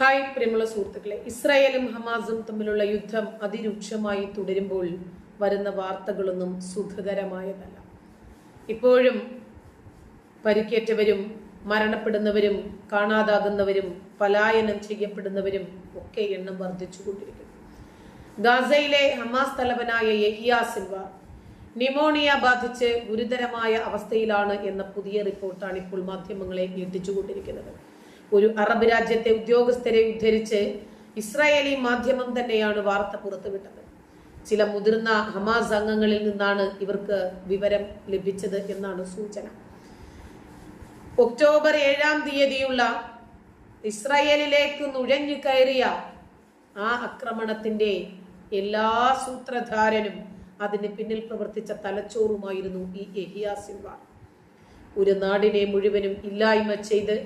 Hi പ്രിയമുള്ള സുഹൃത്തുക്കളെ. ഇസ്രായേലും ഹമാസും തമ്മിലുള്ള യുദ്ധം അതിരൂക്ഷമായി തുടരുമ്പോൾ വരുന്ന വാർത്തകളൊന്നും സുഖകരമായതല്ല. ഇപ്പോഴും പരിക്കേറ്റവരും മരണപ്പെടുന്നവരും കാണാതാകുന്നവരും പലായനം ചെയ്യപ്പെടുന്നവരും ഒക്കെ എണ്ണം വർദ്ധിച്ചുകൊണ്ടിരിക്കുന്നു ഗാസയിലെ ഹമാസ് തലവനായ യഹിയ സിൽവ നിമോണിയ ബാധിച്ച് ഗുരുതരമായ അവസ്ഥയിലാണ് എന്ന പുതിയ റിപ്പോർട്ടാണ് ഇപ്പോൾ മാധ്യമങ്ങളെ ഞെട്ടിച്ചുകൊണ്ടിരിക്കുന്നത് ഒരു അറബ് രാജ്യത്തെ ഉദ്യോഗസ്ഥരെ ഉദ്ധരിച്ച് ഇസ്രായേലി മാധ്യമം തന്നെയാണ് വാർത്ത പുറത്തുവിട്ടത്. ചില മുതിർന്ന ഹമാസ് അംഗങ്ങളിൽ നിന്നാണ് ഇവർക്ക് വിവരം ലഭിച്ചത് എന്നാണ് സൂചന. ഒക്ടോബർ ഏഴാം തീയതിയുള്ള ഇസ്രായേലിലേക്ക് നുഴഞ്ഞു കയറിയ ആ ആക്രമണത്തിന്റെ എല്ലാ സൂത്രധാരനും അതിന് പിന്നിൽ പ്രവർത്തിച്ച തലച്ചോറുമായിരുന്നു ഈ എഹിയ ഒരു നാടിനെ മുഴുവനും ഇല്ലായ്മ ചെയ്ത്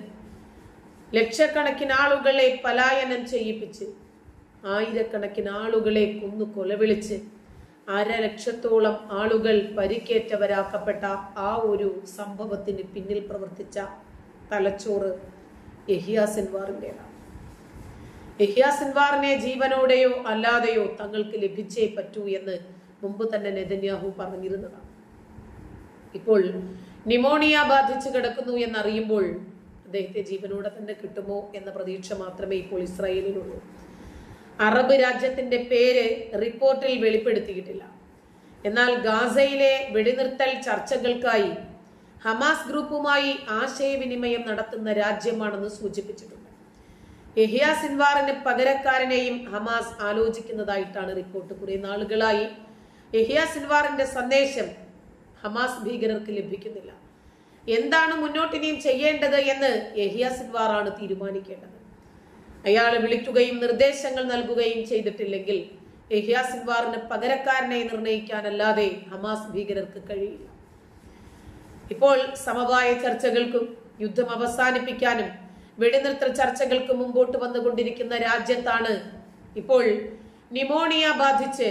ലക്ഷക്കണക്കിന് ആളുകളെ പലായനം ചെയ്യിപ്പിച്ച് ആയിരക്കണക്കിന് ആളുകളെ കൊന്നു കൊലവിളിച്ച് അരലക്ഷത്തോളം ആളുകൾ പരിക്കേറ്റവരാക്കപ്പെട്ട ആ ഒരു സംഭവത്തിന് പിന്നിൽ പ്രവർത്തിച്ച തലച്ചോറ് യഹിയ സിൻവാറിന്റെതാണ്. യഹിയ സിൻവാറിനെ ജീവനോടെയോ അല്ലാതെയോ തങ്ങൾക്ക് ലഭിച്ചേ പറ്റൂ എന്ന് മുമ്പ് തന്നെ നെതന്യാഹു പറഞ്ഞിരുന്നതാണ്. ഇപ്പോൾ നിമോണിയ ബാധിച്ചു കിടക്കുന്നു എന്നറിയുമ്പോൾ അദ്ദേഹത്തെ ജീവനോടെ തന്നെ കിട്ടുമോ എന്ന പ്രതീക്ഷ മാത്രമേ ഇപ്പോൾ ഇസ്രായേലിനുള്ളൂ. അറബ് രാജ്യത്തിന്റെ പേര് റിപ്പോർട്ടിൽ വെളിപ്പെടുത്തിയിട്ടില്ല. എന്നാൽ ഗാസയിലെ വെടിനിർത്തൽ ചർച്ചകൾക്കായി ഹമാസ് ഗ്രൂപ്പുമായി ആശയവിനിമയം നടത്തുന്ന രാജ്യമാണെന്ന് സൂചിപ്പിച്ചിട്ടുണ്ട്. യഹിയ സിൻവാറിന് പകരക്കാരനെയും ഹമാസ് ആലോചിക്കുന്നതായിട്ടാണ് റിപ്പോർട്ട്. കുറെ നാളുകളായി യഹിയ സിൻവാറിന്റെ സന്ദേശം ഹമാസ് ഭീകരർക്ക് ലഭിക്കുന്നില്ല. എന്താണ് മുന്നോട്ടിനിയും ചെയ്യേണ്ടത് എന്ന് യഹിയ സിൻവാറാണ് തീരുമാനിക്കേണ്ടത്. അയാളെ വിളിക്കുകയും നിർദ്ദേശങ്ങൾ നൽകുകയും ചെയ്തിട്ടില്ലെങ്കിൽ യഹിയ സിൻവാറിന് പകരക്കാരനെ നിർണയിക്കാനല്ലാതെ ഹമാസ് ഭീകരർക്ക് കഴിയില്ല. ഇപ്പോൾ സമവായ ചർച്ചകൾക്കും യുദ്ധം അവസാനിപ്പിക്കാനും വെടിനിർത്തൽ ചർച്ചകൾക്ക് മുമ്പോട്ട് വന്നുകൊണ്ടിരിക്കുന്ന രാജ്യത്താണ് ഇപ്പോൾ നിമോണിയ ബാധിച്ച്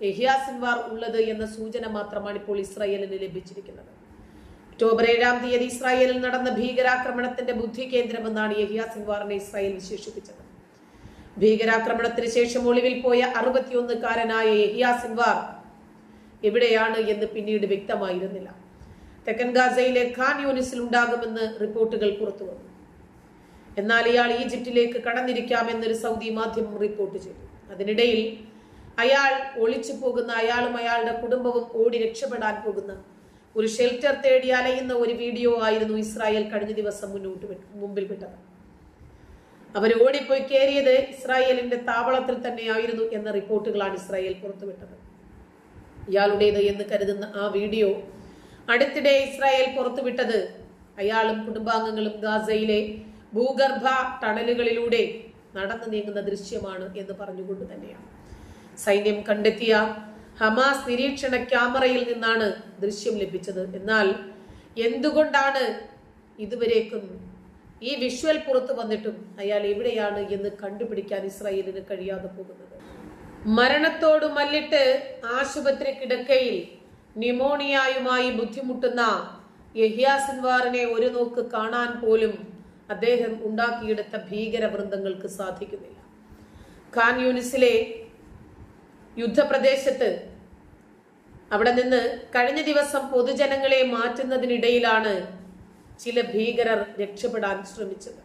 യഹിയാസിൻവാർ ഉള്ളത് എന്ന സൂചന മാത്രമാണ് ഇപ്പോൾ ഇസ്രായേലിന് ലഭിച്ചിരിക്കുന്നത്. ഒക്ടോബർ ഏഴാം തീയതി ഇസ്രായേലിൽ നടന്ന ഭീകരാക്രമണത്തിന്റെ ബുദ്ധി കേന്ദ്രമെന്നാണ് യഹിയ സിൻവാറിനെ ഇസ്രായേൽ വിശേഷിപ്പിച്ചത്. ഭീകരാക്രമണത്തിന് ശേഷം ഒളിവിൽ പോയ അറുപത്തിയൊന്നുകാരനായ യഹിയ സിൻവാർ എവിടെയാണ് എന്ന് പിന്നീട് വ്യക്തമായിരുന്നില്ല. തെക്കൻ ഗാസയിലെ ഖാൻ യൂണിസിൽ ഉണ്ടാകുമെന്ന് റിപ്പോർട്ടുകൾ പുറത്തു വന്നു. എന്നാൽ ഇയാൾ ഈജിപ്തിലേക്ക് കടന്നിരിക്കാമെന്നൊരു സൗദി മാധ്യമം റിപ്പോർട്ട് ചെയ്തു. അതിനിടയിൽ അയാൾ ഒളിച്ചു പോകുന്ന അയാളും അയാളുടെ കുടുംബവും ഓടി രക്ഷപ്പെടാൻ പോകുന്ന ഒരു ഷെൽറ്റർ തേടി അലയുന്ന ഒരു വീഡിയോ ആയിരുന്നു ഇസ്രായേൽ കഴിഞ്ഞ ദിവസം മുന്നോട്ട് മുമ്പിൽ വിട്ടത്. അവർ ഓടിപ്പോയി കയറിയത് ഇസ്രായേലിന്റെ താവളത്തിൽ തന്നെയായിരുന്നു എന്ന റിപ്പോർട്ടുകളാണ് ഇസ്രായേൽ പുറത്തുവിട്ടത്. ഇയാളുടേത് എന്ന് കരുതുന്ന ആ വീഡിയോ അടുത്തിടെ ഇസ്രായേൽ പുറത്തുവിട്ടത്. അയാളും കുടുംബാംഗങ്ങളും ഗാസയിലെ ഭൂഗർഭ ടണലുകളിലൂടെ നടന്നു നീങ്ങുന്ന ദൃശ്യമാണ് എന്ന് പറഞ്ഞുകൊണ്ട് തന്നെയാണ്. സൈന്യം കണ്ടെത്തിയ ഹമാസ് നിരീക്ഷണ ക്യാമറയിൽ നിന്നാണ് ദൃശ്യം ലഭിച്ചത്. എന്നാൽ എന്തുകൊണ്ടാണ് ഇതുവരേക്കും ഈ വിഷ്വൽ പുറത്തു വന്നിട്ടും അയാൾ എവിടെയാണ് എന്ന് കണ്ടുപിടിക്കാൻ ഇസ്രായേലിന് കഴിയാതെ പോകുന്നത്? മരണത്തോട് മല്ലിട്ട് ആശുപത്രി കിടക്കയിൽ ന്യൂമോണിയയുമായി ബുദ്ധിമുട്ടുന്ന യഹിയ സിൻവാറിനെ ഒരു നോക്ക് കാണാൻ പോലും അദ്ദേഹം ഉണ്ടാക്കിയെടുത്ത ഭീകരവൃന്ദങ്ങൾക്ക് സാധിക്കുന്നില്ല. ഖാൻ യൂണിസിലെ യുദ്ധപ്രദേശത്ത് അവിടെ നിന്ന് കഴിഞ്ഞ ദിവസം പൊതുജനങ്ങളെ മാറ്റുന്നതിനിടയിലാണ് ചില ഭീകരർ രക്ഷപ്പെടാൻ ശ്രമിച്ചത്.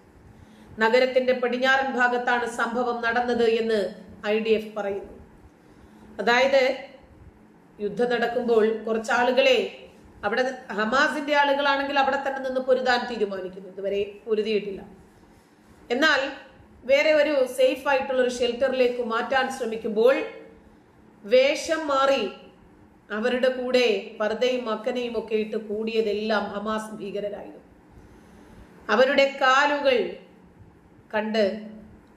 നഗരത്തിന്റെ പടിഞ്ഞാറൻ ഭാഗത്താണ് സംഭവം നടന്നത് എന്ന് ഐ ഡി എഫ് പറയുന്നു. അതായത് യുദ്ധം നടക്കുമ്പോൾ കുറച്ച് ആളുകളെ അവിടെ ഹമാസിന്റെ ആളുകളാണെങ്കിൽ അവിടെ തന്നെ നിന്ന് പൊരുതാൻ തീരുമാനിക്കുന്നു. ഇതുവരെ പൊരുതിയിട്ടില്ല. എന്നാൽ വേറെ ഒരു സേഫ് ആയിട്ടുള്ള ഒരു ഷെൽട്ടറിലേക്ക് മാറ്റാൻ ശ്രമിക്കുമ്പോൾ വേഷം മാറി അവരുടെ കൂടെ പർദ്ദയും മക്കനെയും ഒക്കെ ഇട്ട് കൂടിയതെല്ലാം ഹമാസ് ഭീകരരായിരുന്നു. അവരുടെ കാലുകൾ കണ്ട്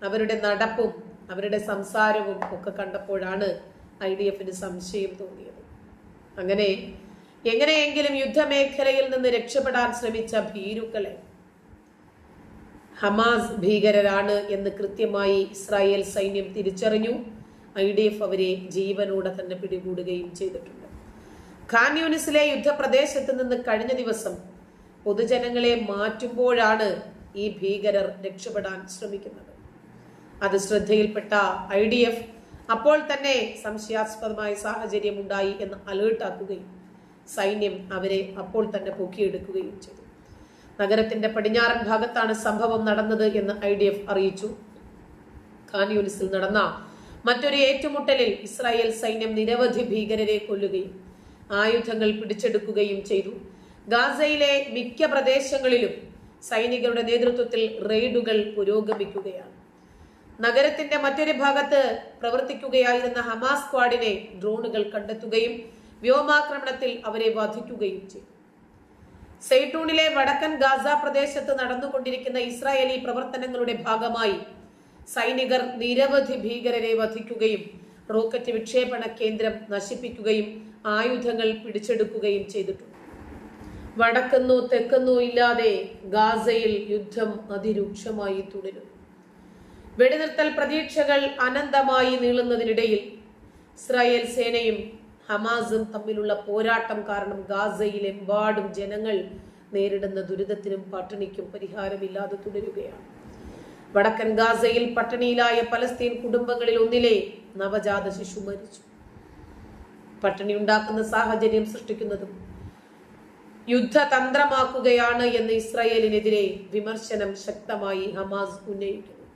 അവരുടെ നടപ്പും അവരുടെ സംസാരവും ഒക്കെ കണ്ടപ്പോഴാണ് ഐ ഡി എഫിന് സംശയം തോന്നിയത്. അങ്ങനെ എങ്ങനെയെങ്കിലും യുദ്ധമേഖലയിൽ നിന്ന് രക്ഷപ്പെടാൻ ശ്രമിച്ച ഭീരുക്കളെ ഹമാസ് ഭീകരരാണ് എന്ന് കൃത്യമായി ഇസ്രായേൽ സൈന്യം തിരിച്ചറിഞ്ഞു. ഐ ഡി എഫ് അവരെ ജീവനോടെ തന്നെ പിടികൂടുകയും ചെയ്തിട്ടുണ്ട്. ഖാൻ യൂണിസിലെ യുദ്ധപ്രദേശത്ത് നിന്ന് കഴിഞ്ഞ ദിവസം പൊതുജനങ്ങളെ മാറ്റുമ്പോഴാണ് ഈ ഭീകരർ രക്ഷപ്പെടാൻ ശ്രമിക്കുന്നത്. അത് ശ്രദ്ധയിൽപ്പെട്ട ഐ ഡി എഫ് അപ്പോൾ തന്നെ സംശയാസ്പദമായ സാഹചര്യം ഉണ്ടായി എന്ന് അലേർട്ടാക്കുകയും സൈന്യം അവരെ അപ്പോൾ തന്നെ പൊക്കിയെടുക്കുകയും ചെയ്തു. നഗരത്തിന്റെ പടിഞ്ഞാറൻ ഭാഗത്താണ് സംഭവം നടന്നത് എന്ന് ഐ ഡി എഫ് അറിയിച്ചു. ഖാൻയൂനിസിൽ നടന്ന മറ്റൊരു ഏറ്റുമുട്ടലിൽ ഇസ്രായേൽ സൈന്യം നിരവധി ഭീകരരെ കൊല്ലുകയും ആയുധങ്ങൾ പിടിച്ചെടുക്കുകയും ചെയ്തു. ഗാസയിലെ മിക്ക പ്രദേശങ്ങളിലും സൈനികരുടെ നേതൃത്വത്തിൽ റെയ്ഡുകൾ പുരോഗമിക്കുകയാണ്. നഗരത്തിന്റെ മറ്റൊരു ഭാഗത്ത് പ്രവർത്തിക്കുകയായിരുന്ന ഹമാസ് സ്ക്വാഡിനെ ഡ്രോണുകൾ കണ്ടെത്തുകയും വ്യോമാക്രമണത്തിൽ അവരെ വധിക്കുകയും ചെയ്തു. സെയ്റ്റൂണിലെ വടക്കൻ ഗാസ പ്രദേശത്ത് നടന്നുകൊണ്ടിരിക്കുന്ന ഇസ്രായേലി പ്രവർത്തനങ്ങളുടെ ഭാഗമായി സൈനികർ നിരവധി ഭീകരരെ വധിക്കുകയും റോക്കറ്റ് വിക്ഷേപണ കേന്ദ്രം നശിപ്പിക്കുകയും ആയുധങ്ങൾ പിടിച്ചെടുക്കുകയും ചെയ്തിട്ടുണ്ട്. വടക്കെന്നോ തെക്കെന്നോ ഇല്ലാതെ ഗാസയിൽ യുദ്ധം അതിരൂക്ഷമായി തുടരുന്നു. വെടിനിർത്തൽ പ്രതീക്ഷകൾ അനന്തമായി നീളുന്നതിനിടയിൽ ഇസ്രായേൽ സേനയും ഹമാസും തമ്മിലുള്ള പോരാട്ടം കാരണം ഗാസയിലെമ്പാടും ജനങ്ങൾ നേരിടുന്ന ദുരിതത്തിനും പട്ടിണിക്കും പരിഹാരമില്ലാതെ തുടരുകയാണ്. വടക്കൻ ഗാസയിൽ പട്ടിണിയിലായ പലസ്തീൻ കുടുംബങ്ങളിൽ ഒന്നിലെ നവജാത ശിശു മരിച്ചു. പട്ടിണി ഉണ്ടാക്കുന്ന സാഹചര്യം സൃഷ്ടിക്കുന്നതും യുദ്ധതന്ത്രമാക്കുകയാണ് എന്ന് ഇസ്രായേലിനെതിരെ വിമർശനം ശക്തമായി ഹമാസ് ഉന്നയിക്കുന്നു.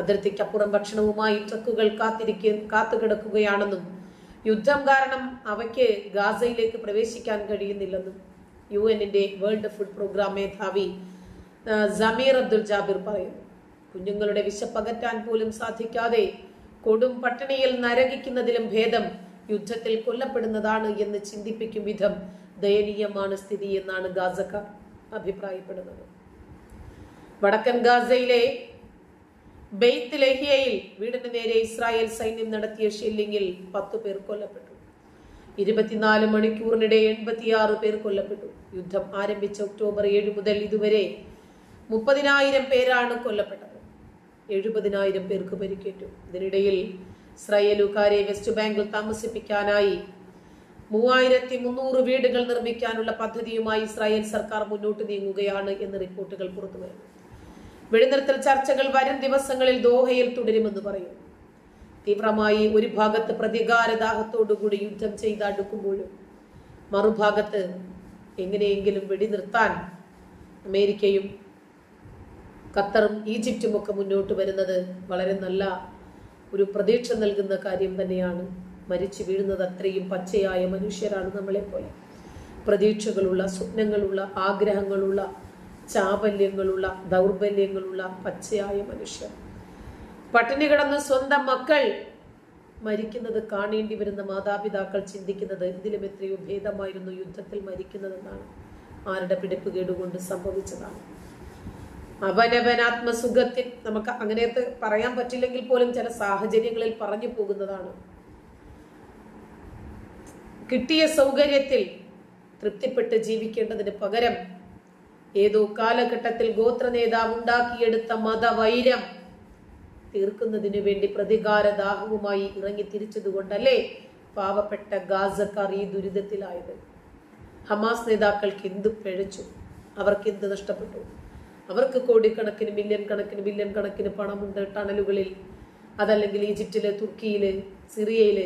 അതിർത്തിക്കപ്പുറം ഭക്ഷണവുമായി ട്രക്കുകൾ കാത്തിരിക്ക കാത്തുകിടക്കുകയാണെന്നും യുദ്ധം കാരണം അവയ്ക്ക് ഗാസയിലേക്ക് പ്രവേശിക്കാൻ കഴിയുന്നില്ലെന്നും യു എന്നിന്റെ വേൾഡ് ഫുഡ് പ്രോഗ്രാം മേധാവി ജമീർ അബ്ദുൽ ജാബിർ പറയുന്നു. കുഞ്ഞുങ്ങളുടെ വിശപ്പകറ്റാൻ പോലും സാധിക്കാതെ കൊടും പട്ടിണിയിൽ നരകിക്കുന്നതിലും ഭേദം യുദ്ധത്തിൽ കൊല്ലപ്പെടുന്നതാണ് എന്ന് ചിന്തിപ്പിക്കും വിധം ദയനീയമാണ് സ്ഥിതി എന്നാണ് ഗാസക്കാർ അഭിപ്രായപ്പെടുന്നത്. വടക്കൻ ഗാസയിലെ ബെയ്ത്ത് ലഹിയയിൽ വീടിന് നേരെ ഇസ്രായേൽ സൈന്യം നടത്തിയ ഷെല്ലിങ്ങിൽ പത്തു പേർ കൊല്ലപ്പെട്ടു. ഇരുപത്തിനാല് മണിക്കൂറിനിടെ എൺപത്തിയാറ് പേർ കൊല്ലപ്പെട്ടു. യുദ്ധം ആരംഭിച്ച ഒക്ടോബർ ഏഴ് മുതൽ ഇതുവരെ മുപ്പതിനായിരം പേരാണ് കൊല്ലപ്പെട്ടത്. എഴുപതിനായിരം പേർക്ക് പരിക്കേറ്റു. ഇതിനിടയിൽ ഇസ്രായേലുകാരെ വെസ്റ്റ് ബാങ്കിൽ താമസിപ്പിക്കാനായി മൂവായിരത്തി മുന്നൂറ് വീടുകൾ നിർമ്മിക്കാനുള്ള പദ്ധതിയുമായി ഇസ്രായേൽ സർക്കാർ മുന്നോട്ട് നീങ്ങുകയാണ് എന്ന് റിപ്പോർട്ടുകൾ പുറത്തുവരുന്നു. വെടിനിർത്തൽ ചർച്ചകൾ വരും ദിവസങ്ങളിൽ ദോഹയിൽ തുടരുമെന്ന് പറയും തീവ്രമായി ഒരു ഭാഗത്ത് പ്രതികാരദാഹത്തോടുകൂടി യുദ്ധം ചെയ്ത് അടുക്കുമ്പോഴും മറുഭാഗത്ത് എങ്ങനെയെങ്കിലും വെടിനിർത്താൻ അമേരിക്കയും ഖത്തറും ഈജിപ്തും ഒക്കെ മുന്നോട്ട് വരുന്നത് വളരെ നല്ല ഒരു പ്രതീക്ഷ നൽകുന്ന കാര്യം തന്നെയാണ്. മരിച്ചു വീഴുന്നത് അത്രയും പച്ചയായ മനുഷ്യരാണ് നമ്മളെപ്പോലെ പ്രതീക്ഷകളുള്ള സ്വപ്നങ്ങളുള്ള ആഗ്രഹങ്ങളുള്ള ചാബല്യങ്ങളുള്ള ദൗർബല്യങ്ങളുള്ള പച്ചയായ മനുഷ്യർ. പട്ടിണി കിടന്ന് സ്വന്തം മക്കൾ മരിക്കുന്നത് കാണേണ്ടി വരുന്ന മാതാപിതാക്കൾ ചിന്തിക്കുന്നത് ഇതിലും എത്രയോ ഭേദമായിരുന്നു യുദ്ധത്തിൽ മരിക്കുന്നതെന്നാണ്. ആരുടെ പിടിപ്പ് കേടുകൊണ്ട് സംഭവിച്ചതാണ്? അവനവനാത്മസുഖത്തിൽ നമുക്ക് അങ്ങനെത്തെ പറയാൻ പറ്റില്ലെങ്കിൽ പോലും ചില സാഹചര്യങ്ങളിൽ പറഞ്ഞു പോകുന്നതാണ്. കിട്ടിയ സൗകര്യത്തിൽ തൃപ്തിപ്പെട്ട് ജീവിക്കേണ്ടതിന് പകരം ഏതോ കാലഘട്ടത്തിൽ ഗോത്ര നേതാവ് ഉണ്ടാക്കിയെടുത്ത മതവൈരം തീർക്കുന്നതിനു വേണ്ടി പ്രതികാര ദാഹവുമായി ഇറങ്ങി തിരിച്ചതുകൊണ്ടല്ലേ പാവപ്പെട്ട ഗാസക്കാർ ഈ ദുരിതത്തിലായത്? ഹമാസ് നേതാക്കൾക്ക് എന്ത് പിഴച്ചു? അവർക്ക് എന്ത് നഷ്ടപ്പെട്ടു? അവർക്ക് കോടിക്കണക്കിന് മില്യൺ കണക്കിന് ബില്യൺ കണക്കിന് പണമുണ്ട് ടണലുകളിൽ. അതല്ലെങ്കിൽ ഈജിപ്തിൽ തുർക്കിയിൽ സിറിയയിൽ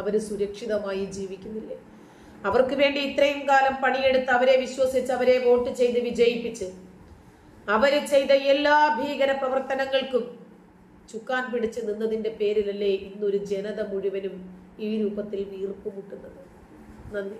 അവർ സുരക്ഷിതമായി ജീവിക്കുന്നില്ലേ? അവർക്ക് വേണ്ടി ഇത്രയും കാലം പണിയെടുത്ത് അവരെ വിശ്വസിച്ച് അവരെ വോട്ട് ചെയ്ത് വിജയിപ്പിച്ച് അവർ ചെയ്ത എല്ലാ ഭീകര പ്രവർത്തനങ്ങൾക്കും ചുക്കാൻ പിടിച്ച് നിന്നതിന്റെ പേരിലല്ലേ ഇന്നൊരു ജനത മുഴുവനും ഈ രൂപത്തിൽ വീർപ്പുമുട്ടുന്നത് നന്ദി.